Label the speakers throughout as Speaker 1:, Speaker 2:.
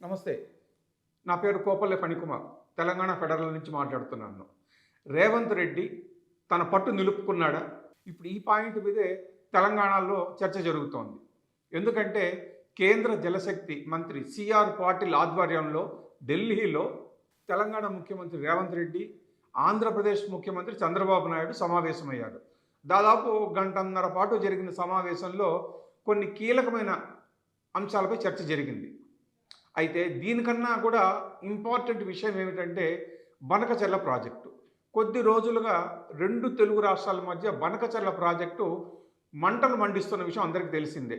Speaker 1: నమస్తే. నా పేరు కోపల్లె ఫణికుమార్. తెలంగాణ ఫెడరల్ నుంచి మాట్లాడుతున్నాను. రేవంత్ రెడ్డి తన పట్టు నిలుపుకున్నాడా? ఇప్పుడు ఈ పాయింట్ మీదే తెలంగాణలో చర్చ జరుగుతోంది. ఎందుకంటే కేంద్ర జలశక్తి మంత్రి సిఆర్ పాటిల్ ఆధ్వర్యంలో ఢిల్లీలో తెలంగాణ ముఖ్యమంత్రి రేవంత్ రెడ్డి ఆంధ్రప్రదేశ్ ముఖ్యమంత్రి చంద్రబాబు నాయుడు సమావేశమయ్యారు. దాదాపు గంటన్నర పాటు జరిగిన సమావేశంలో కొన్ని కీలకమైన అంశాలపై చర్చ జరిగింది. అయితే దీనికన్నా కూడా ఇంపార్టెంట్ విషయం ఏమిటంటే బనకచెర్ల ప్రాజెక్టు. కొద్ది రోజులుగా రెండు తెలుగు రాష్ట్రాల మధ్య బనకచెర్ల ప్రాజెక్టు మంటలు మండిస్తున్న విషయం అందరికీ తెలిసిందే.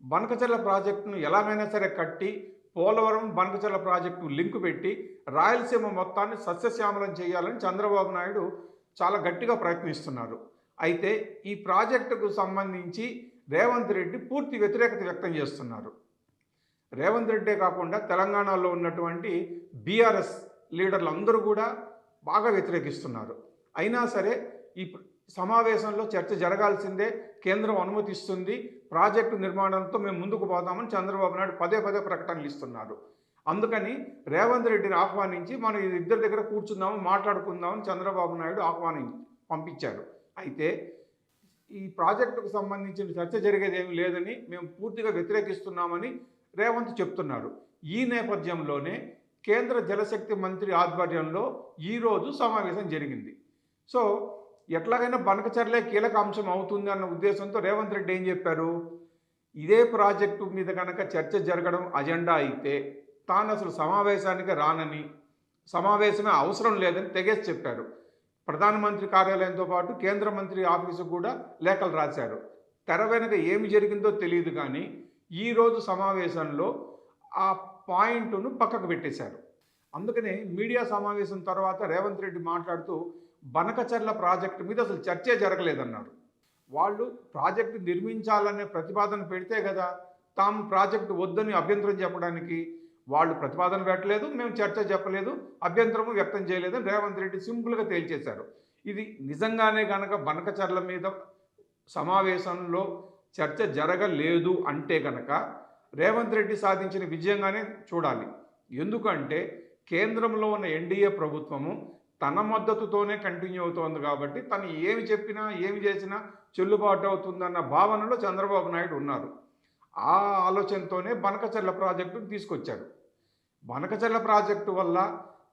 Speaker 1: బనకచెర్ల ప్రాజెక్టును ఎలాగైనా సరే కట్టి పోలవరం బనకచెర్ల ప్రాజెక్టు లింకు పెట్టి రాయలసీమ మొత్తాన్ని సస్యశ్యామలం చేయాలని చంద్రబాబు నాయుడు చాలా గట్టిగా ప్రయత్నిస్తున్నారు. అయితే ఈ ప్రాజెక్టుకు సంబంధించి రేవంత్ రెడ్డి పూర్తి వ్యతిరేకత వ్యక్తం చేస్తున్నారు. రేవంత్ రెడ్డే కాకుండా తెలంగాణలో ఉన్నటువంటి బీఆర్ఎస్ లీడర్లు అందరూ కూడా బాగా వ్యతిరేకిస్తున్నారు. అయినా సరే ఈ సమావేశంలో చర్చ జరగాల్సిందే కేంద్రం అనుమతిస్తుంది ప్రాజెక్టు నిర్మాణంతో మేము ముందుకు పోతామని చంద్రబాబు నాయుడు పదే పదే ప్రకటనలు ఇస్తున్నారు. అందుకని రేవంత్ రెడ్డిని ఆహ్వానించి మనం ఇద్దరి దగ్గర కూర్చుందాము మాట్లాడుకుందామని చంద్రబాబు నాయుడు ఆహ్వానించి పంపించారు. అయితే ఈ ప్రాజెక్టుకు సంబంధించిన చర్చ జరిగేది లేదని మేము పూర్తిగా వ్యతిరేకిస్తున్నామని రేవంత్ చెప్తున్నారు ఈ నేపథ్యంలోనే కేంద్ర జలశక్తి మంత్రి ఆధ్వర్యంలో ఈరోజు సమావేశం జరిగింది. సో ఎట్లాగైనా బనకచర్లే కీలక అంశం అవుతుంది అన్న ఉద్దేశంతో రేవంత్ రెడ్డి ఏం చెప్పారు? ఇదే ప్రాజెక్టు మీద కనుక చర్చ జరగడం అజెండా అయితే తాను అసలు సమావేశానికి రానని సమావేశమే అవసరం లేదని తెగేసి చెప్పారు. ప్రధానమంత్రి కార్యాలయంతో పాటు కేంద్ర మంత్రి ఆఫీసు కూడా లేఖలు రాశారు. తెర వెనుక ఏమి జరిగిందో తెలియదు కానీ ఈరోజు సమావేశంలో ఆ పాయింట్ను పక్కకు పెట్టేశారు. అందుకనే మీడియా సమావేశం తర్వాత రేవంత్ రెడ్డి మాట్లాడుతూ బనకచర్ల ప్రాజెక్టు మీద అసలు చర్చే జరగలేదన్నారు. వాళ్ళు ప్రాజెక్టు నిర్మించాలనే ప్రతిపాదన పెడితే కదా తాము ప్రాజెక్టు వద్దని అభ్యంతరం చెప్పడానికి వాళ్ళు ప్రతిపాదన పెట్టలేదు మేము చర్చ చెప్పలేదు అభ్యంతరము వ్యక్తం చేయలేదని రేవంత్ రెడ్డి సింపుల్గా తేల్చేశారు. ఇది నిజంగానే కనుక బనకచర్ల మీద సమావేశంలో చర్చ జరగలేదు అంటే కనుక రేవంత్ రెడ్డి సాధించిన విజయంగానే చూడాలి. ఎందుకంటే కేంద్రంలో ఉన్న ఎన్డీఏ ప్రభుత్వము తన మద్దతుతోనే కంటిన్యూ అవుతోంది కాబట్టి తను ఏమి చెప్పినా ఏమి చేసినా చెల్లుబాటు అవుతుందన్న భావనలో చంద్రబాబు నాయుడు ఉన్నారు. ఆ ఆలోచనతోనే బనకచెర్ల ప్రాజెక్టును తీసుకొచ్చారు. బనకచెర్ల ప్రాజెక్టు వల్ల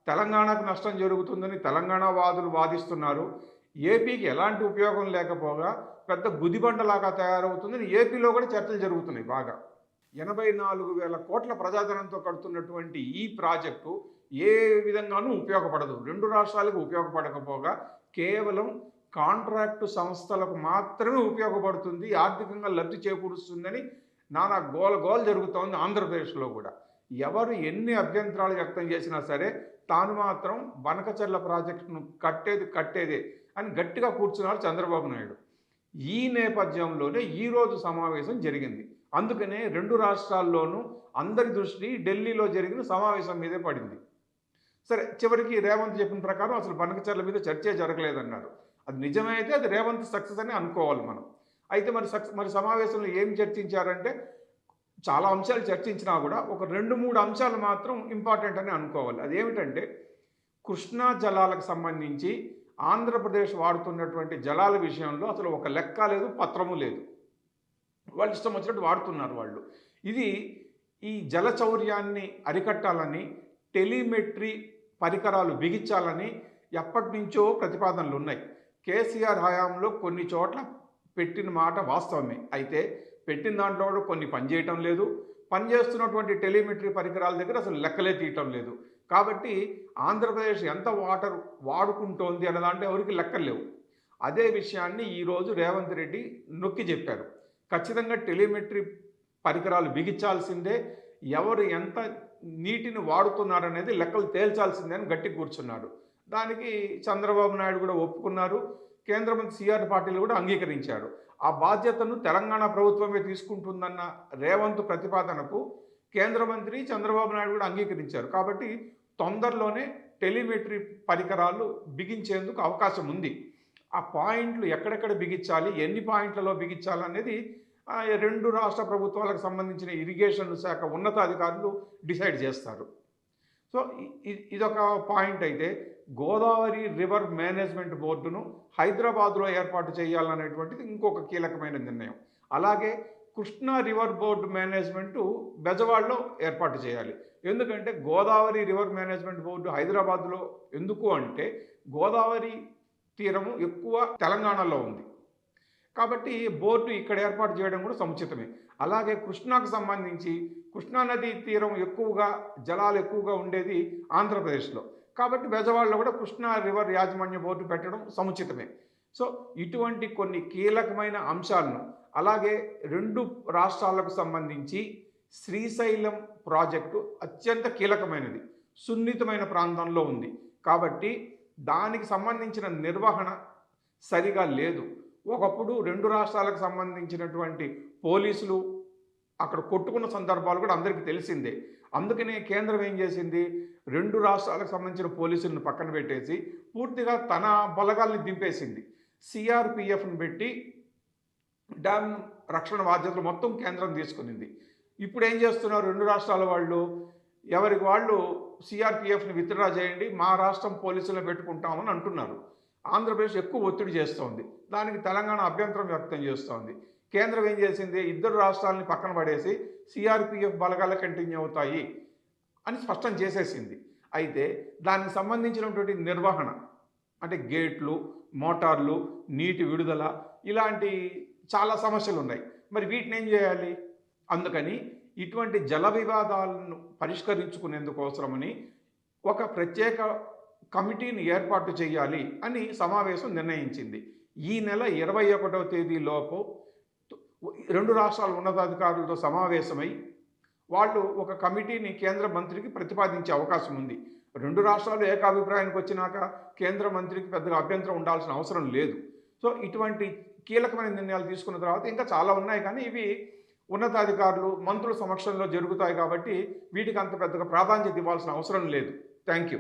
Speaker 1: తెలంగాణకు నష్టం జరుగుతుందని తెలంగాణ వాదులు వాదిస్తున్నారు. ఏపీకి ఎలాంటి ఉపయోగం లేకపోగా పెద్ద గుదిబండలాగా తయారవుతుందని ఏపీలో కూడా చర్చలు జరుగుతున్నాయి బాగా. ఎనభై నాలుగు వేల కోట్ల ప్రజాధనంతో కడుతున్నటువంటి ఈ ప్రాజెక్టు ఏ విధంగానూ ఉపయోగపడదు. రెండు రాష్ట్రాలకు ఉపయోగపడకపోగా కేవలం కాంట్రాక్టు సంస్థలకు మాత్రమే ఉపయోగపడుతుంది. ఆర్థికంగా లబ్ధి చేకూరుస్తుందని నానా గోల గోల జరుగుతోంది ఆంధ్రప్రదేశ్లో కూడా. ఎవరు ఎన్ని అభ్యంతరాలు వ్యక్తం చేసినా సరే తాను మాత్రం బనకచర్ల ప్రాజెక్టును కట్టేది కట్టేదే. అని గట్టిగా కూర్చున్నారు చంద్రబాబు నాయుడు. ఈ నేపథ్యంలోనే ఈరోజు సమావేశం జరిగింది. అందుకనే రెండు రాష్ట్రాల్లోనూ అందరి దృష్టి ఢిల్లీలో జరిగిన సమావేశం మీదే పడింది. సరే చివరికి రేవంత్ చెప్పిన ప్రకారం అసలు బనకచర్ల మీద చర్చే జరగలేదన్నారు. అది నిజమైతే అది రేవంత్ సక్సెస్ అని అనుకోవాలి మనం. అయితే మరి సక్సెస్ మరి సమావేశంలో ఏం చర్చించారంటే చాలా అంశాలు చర్చించినా కూడా ఒక రెండు మూడు అంశాలు మాత్రం ఇంపార్టెంట్ అని అనుకోవాలి. అదేమిటంటే కృష్ణా జలాలకు సంబంధించి ఆంధ్రప్రదేశ్ వాడుతున్నటువంటి జలాల విషయంలో అసలు ఒక లెక్క లేదు పత్రము లేదు. వాళ్ళు ఇష్టం వచ్చినట్టు వాడుతున్నారు వాళ్ళు. ఇది ఈ జలచౌర్యాన్ని అరికట్టాలని టెలిమెట్రీ పరికరాలు బిగించాలని ఎప్పటి నుంచో ప్రతిపాదనలు ఉన్నాయి. కేసీఆర్ హయాంలో కొన్ని చోట్ల పెట్టిన మాట వాస్తవమే. అయితే పెట్టిన దాంట్లో కూడా కొన్ని పనిచేయటం లేదు. పనిచేస్తున్నటువంటి టెలిమెట్రీ పరికరాల దగ్గర అసలు లెక్కలే తీయటం లేదు. కాబట్టి ఆంధ్రప్రదేశ్ ఎంత వాటర్ వాడుకుంటోంది అన్న దాంట్లో ఎవరికి లెక్కలు లేవు. అదే విషయాన్ని ఈరోజు రేవంత్ రెడ్డి నొక్కి చెప్పారు. ఖచ్చితంగా టెలిమెట్రీ పరికరాలు బిగించాల్సిందే ఎవరు ఎంత నీటిని వాడుతున్నారనేది లెక్కలు తేల్చాల్సిందే అని గట్టి కూర్చున్నాడు దానికి చంద్రబాబు నాయుడు కూడా ఒప్పుకున్నారు కేంద్ర మంత్రి సిఆర్ పాటిల్ కూడా అంగీకరించాడు ఆ బాధ్యతను తెలంగాణ ప్రభుత్వమే తీసుకుంటుందన్న రేవంత్ ప్రతిపాదనకు కేంద్ర మంత్రి చంద్రబాబు నాయుడు కూడా అంగీకరించారు. కాబట్టి తొందరలోనే టెలిమెట్రీ పరికరాలు బిగించేందుకు అవకాశం ఉంది. ఆ పాయింట్లు ఎక్కడెక్కడ బిగించాలి ఎన్ని పాయింట్లలో బిగించాలి అనేది రెండు రాష్ట్ర ప్రభుత్వాలకు సంబంధించిన ఇరిగేషన్ శాఖ ఉన్నతాధికారులు డిసైడ్ చేస్తారు. సో ఇదొక పాయింట్ అయితే గోదావరి రివర్ మేనేజ్మెంట్ బోర్డును హైదరాబాద్లో ఏర్పాటు చేయాలనేటువంటిది ఇంకొక కీలకమైన నిర్ణయం. అలాగే కృష్ణా రివర్ బోర్డు మేనేజ్మెంటు బెజవాడలో ఏర్పాటు చేయాలి. ఎందుకంటే గోదావరి రివర్ మేనేజ్మెంట్ బోర్డు హైదరాబాద్లో ఎందుకు అంటే గోదావరి తీరము ఎక్కువ తెలంగాణలో ఉంది. కాబట్టి బోర్డు ఇక్కడ ఏర్పాటు చేయడం కూడా సముచితమే. అలాగే కృష్ణాకు సంబంధించి కృష్ణా నది తీరం ఎక్కువగా జలాలు ఎక్కువగా ఉండేది ఆంధ్రప్రదేశ్లో. కాబట్టి బెజవాడలో కూడా కృష్ణా రివర్ యాజమాన్య బోర్డు పెట్టడం సముచితమే. సో ఇటువంటి కొన్ని కీలకమైన అంశాలను అలాగే రెండు రాష్ట్రాలకు సంబంధించి శ్రీశైలం ప్రాజెక్టు అత్యంత కీలకమైనది సున్నితమైన ప్రాంతంలో ఉంది. కాబట్టి దానికి సంబంధించిన నిర్వహణ సరిగా లేదు. ఒకప్పుడు రెండు రాష్ట్రాలకు సంబంధించినటువంటి పోలీసులు అక్కడ కొట్టుకున్న సందర్భాలు కూడా అందరికీ తెలిసిందే. అందుకనే కేంద్రం ఏం చేసింది? రెండు రాష్ట్రాలకు సంబంధించిన పోలీసులను పక్కన పెట్టేసి పూర్తిగా తన బలగాల్ని దింపేసింది. సిఆర్పిఎఫ్ను పెట్టి డ్యామ్ రక్షణ బాధ్యతలు మొత్తం కేంద్రం తీసుకునింది. ఇప్పుడు ఏం చేస్తున్నారు? రెండు రాష్ట్రాల వాళ్ళు ఎవరికి వాళ్ళు సిఆర్పిఎఫ్ని విత్డ్రా చేయండి మా రాష్ట్రం పోలీసులను పెట్టుకుంటామని అంటున్నారు. ఆంధ్రప్రదేశ్ ఎక్కువ ఒత్తిడి చేస్తోంది. దానికి తెలంగాణ అభ్యంతరం వ్యక్తం చేస్తోంది. కేంద్రం ఏం చేసింది? ఇద్దరు రాష్ట్రాలని పక్కన పడేసి సిఆర్పిఎఫ్ బలగాల కంటిన్యూ అవుతాయి అని స్పష్టం చేసేసింది. అయితే దానికి సంబంధించినటువంటి నిర్వహణ అంటే గేట్లు మోటార్లు నీటి విడుదల ఇలాంటి చాలా సమస్యలు ఉన్నాయి మరి వీటిని ఏం చేయాలి? అందుకని ఇటువంటి జల వివాదాలను పరిష్కరించుకునేందుకు అవసరమని ఒక ప్రత్యేక కమిటీని ఏర్పాటు చేయాలి అని సమావేశం నిర్ణయించింది. ఈ నెల ఇరవై ఒకటవ తేదీలోపు రెండు రాష్ట్రాల ఉన్నతాధికారులతో సమావేశమై వాళ్ళు ఒక కమిటీని కేంద్ర మంత్రికి ప్రతిపాదించే అవకాశం ఉంది. రెండు రాష్ట్రాలు ఏకాభిప్రాయానికి వచ్చినాక కేంద్ర మంత్రికి పెద్దగా అభ్యంతరం ఉండాల్సిన అవసరం లేదు. సో ఇటువంటి కీలకమైన నిర్ణయాలు తీసుకున్న తర్వాత ఇంకా చాలా ఉన్నాయి కానీ ఇవి ఉన్నతాధికారులు మంత్రుల సమక్షంలో జరుగుతాయి కాబట్టి వీటికి అంత పెద్దగా ప్రాధాన్యత ఇవ్వాల్సిన అవసరం లేదు. Thank you.